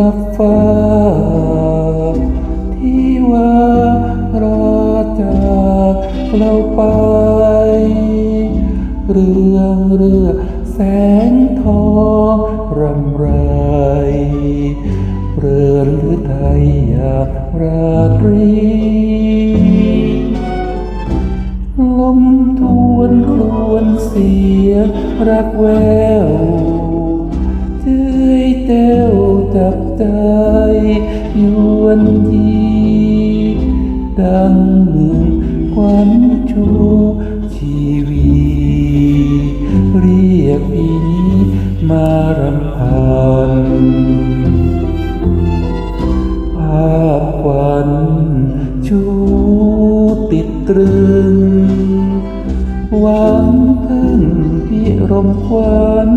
ลับฟ้าที่ว่ารอจากเราไป เรื่องเรือแสงทองรำไร เรือหรือไทยอยากราตรีลมทวนครวนเสียงรักแววเจ้ยเต้ ใจยวนยีดังหนึ่งควันชูชีวีเรียกพี่นี้มารำพันภาพควันชูติดตรึงหวังพึ่งพิรมควัน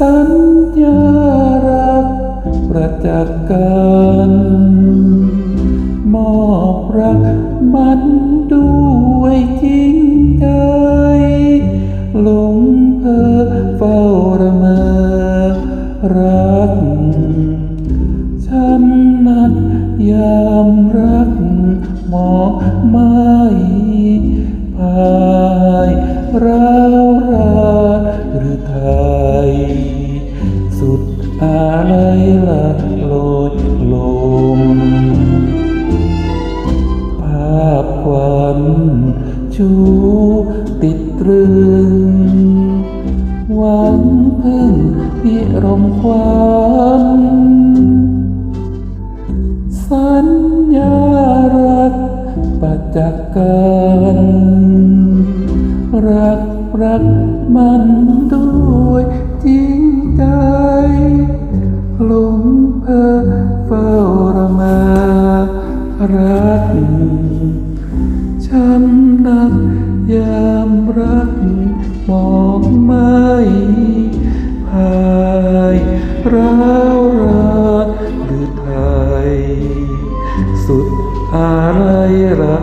สัญญารักประจักษ์กันมอบรักมันด้วยจริงใจหลงเพอเฝ้าระเมอรักฉันนั้นยามรักหมองไม่พาย ร้าวราหรือไทยสุดอะไรละโลดลม ภาพควันชูติดตรึงหวังพึ่งพิรมควันสัญญารักประจักษ์กัน รักรักมันด้วยจริงใจหลงเพอเฝ้ารมารัก ช้ำนักยามรักมองไม่พายร้าวราหรือไทย สุดอะไรละ